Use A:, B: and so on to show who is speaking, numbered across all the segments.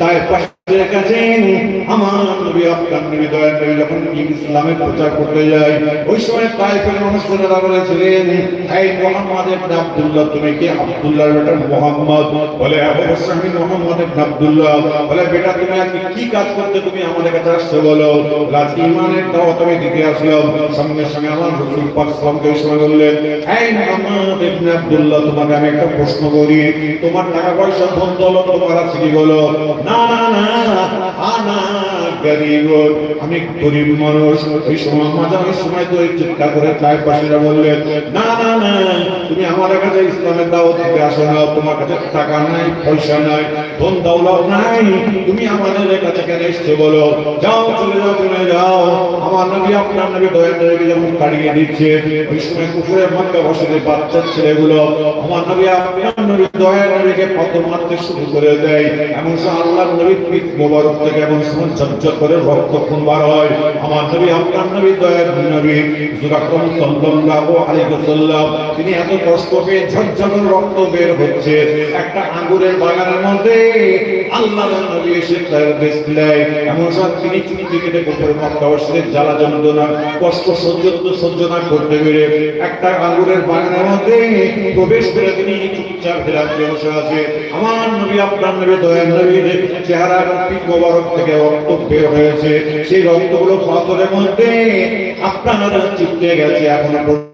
A: তাই পাশে রেখেছেন আমার নবী আপনার নবী দয়ার নবী যখন ইসলামের প্রচার করতে যায়, ওই সময় তাইফের মানুষেরা বলেছিলেন, এই মোহাম্মদ ইবনে আব্দুল্লাহ, তুমি কি আব্দুল্লাহর বেটা মোহাম্মদ? বলে অবশ্যই আমি মোহাম্মদ ইবনে আব্দুল্লাহ। বলে, বেটা, তুমি আজকে কি কাজ করতে তুমি আমাদের কাছে আসছো বলো? আজ ইমানের দাওয়াত আমি দিতে আসলাম। সঙ্গে সঙ্গে আমার রাসূল পাক সাল্লাল্লাহু আলাইহি ওয়াসাল্লাম বললেন, এই মোহাম্মদ ইবনে আব্দুল্লাহ, তোমাকে আমি একটা প্রশ্ন করি। তোমার টাকা পয়সা ধন দৌলত তোমার আছে কি বলো? আমার কাছে ইসলামের দাওয়াত দয়া নবী যখন তাড়িয়ে দিচ্ছে। ওই সময় কুকুরের মধ্যে বসে বাচ্চা ছেলেগুলো, আমার নবী, আপনার দয়া নবীকে পাথর মারতে শুরু করে দেয়। এমন আল্লাহ নবী পিঠ মোবারক থেকে এমন সময় চঞ্চল করে রক্ত খুন বার হয়। আমার নবী, আপনার নবী, দয়ার নবী সুরাক্রম সাল্লাল্লাহু আলাইহি ওয়াসাল্লাম তিনি এত কষ্ট পেয়ে করে রক্ত বের হচ্ছে। একটা আঙ্গুরের বাগানের মধ্যে আল্লাহ নবী এসে তার এমন সময় তিনি মক্কা বসে জ্বালা যন্ত্রণা, কষ্ট, সহ্য সহ্য না করতে পেরে একটা আঙ্গুরের বাগানের মধ্যে প্রবেশ করে তিনি চুপচাপ ফেরার বসে আছে। আমার নবী আপনার নবী দয়ার নবীর চেহারা এবং মোবারক থেকে রক্ত বের হয়েছে। সেই রক্তগুলো পাথরের মধ্যে আপনার চিপতে গেছে, এখনও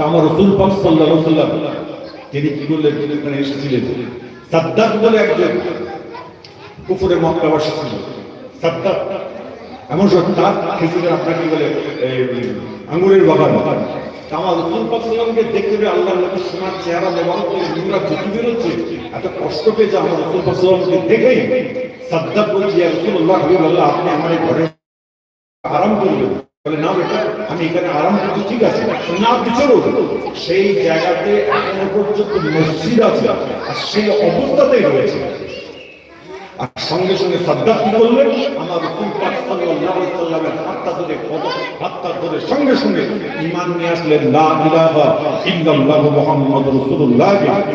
A: তা আমার রসুল পাক সাল্লাল্লাহু আলাইহি ওয়াসাল্লাম তিনি কি করলেন তিনি এখানে এসেছিলেন সাদ্দাক বলে একজন কুফুরে মক্কাবাসী ছিল। সাদ্দাক এমন সব তার খেজুরের আপনার বলে এই, আঙ্গুরের বাগান। আমার রসুল পাক সাল্লামকে দেখতে পেয়ে আল্লাহ নবী সোনার চেহারা মোবারক করে নোংরা জুতি বেরোচ্ছে। এত কষ্ট পেয়েছে আমার রসুল পাক সাল্লামকে দেখেই সাদ্দাক বলছি ইয়া রাসূলুল্লাহ হাবিবাল্লাহ আপনি আমার ঘরে আরাম করবেন। বলে, না বেটা, আমি এখানে আরাম করছি ঠিক আছে, না আপনি সেই জায়গাতে এখনও পর্যন্ত মসজিদ আছে, আর সেই অবস্থাতেই রয়েছে। আর সঙ্গে সঙ্গে সাদ্দাক কি করলেন আমার রসুল হাতটা ধরে কত, হাতটা ধরে সঙ্গে সঙ্গে ঈমান নিয়ে আসলেন, লা ইলাহা ইল্লাল্লাহু মুহাম্মাদুর রাসূলুল্লাহ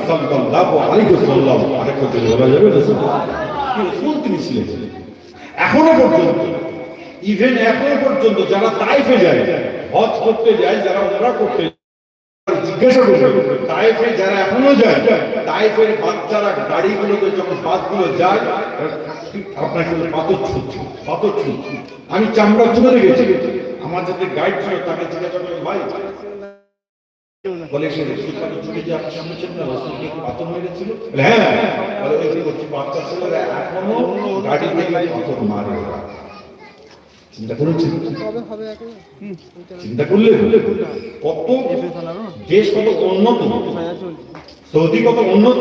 A: সাল্লাল্লাহু আলাইহি ওয়াসাল্লাম আরেকটা যাবে রাসূল তিনি ছিলেন? এখনও পর্যন্ত ইভেন এখনও পর্যন্ত যারা তাইফে যায়, হজ করতে যায়, যারা ওমরা করতে জিজ্ঞাসা তাইফে যারা এখনও যায় তাইফের বাচ্চারা গাড়িগুলোতে যখন বাসগুলো যায়, আপনাকে পাথর পাথর আমি চামড়া গেছি আমার যাতে গাইড ছিল, তাকে জিজ্ঞাসা করে ভাই, বলে সে পাথর হ্যাঁ ওই বাচ্চা ছেলেরা এখনও গাড়ি থেকে পাথর মারে ওরা। চিন্তা করেছেন চিন্তা করলে কত দেশ কত উন্নত সৌদি কত উন্নত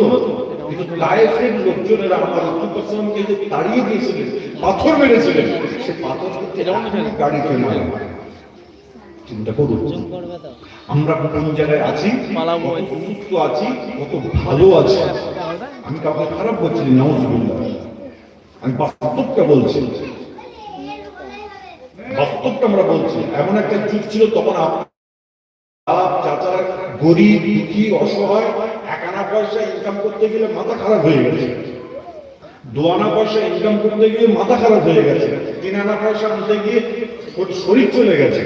A: দিয়েছিলেন পাথর মেরেছিলেন সে পাথর চিন্তা আমরা কোন জায়গায় আছি সুস্থ আছি কত ভালো আছি আমি কাউকে খারাপ বলছি না আমি বাস্তবটা বলছি বাস্তবটা আমরা বলছি। এমন একটা যুগ ছিল তখন চাচারা গরিব, দুঃখী, অসহায় এক আনা পয়সা ইনকাম করতে গেলে মাথা খারাপ হয়ে গেছে। দু পয়সা ইনকাম করতে গিয়ে মাথা খারাপ হয়ে গেছে। তিন আনা পয়সা আনতে গিয়ে শরীর চলে গেছে।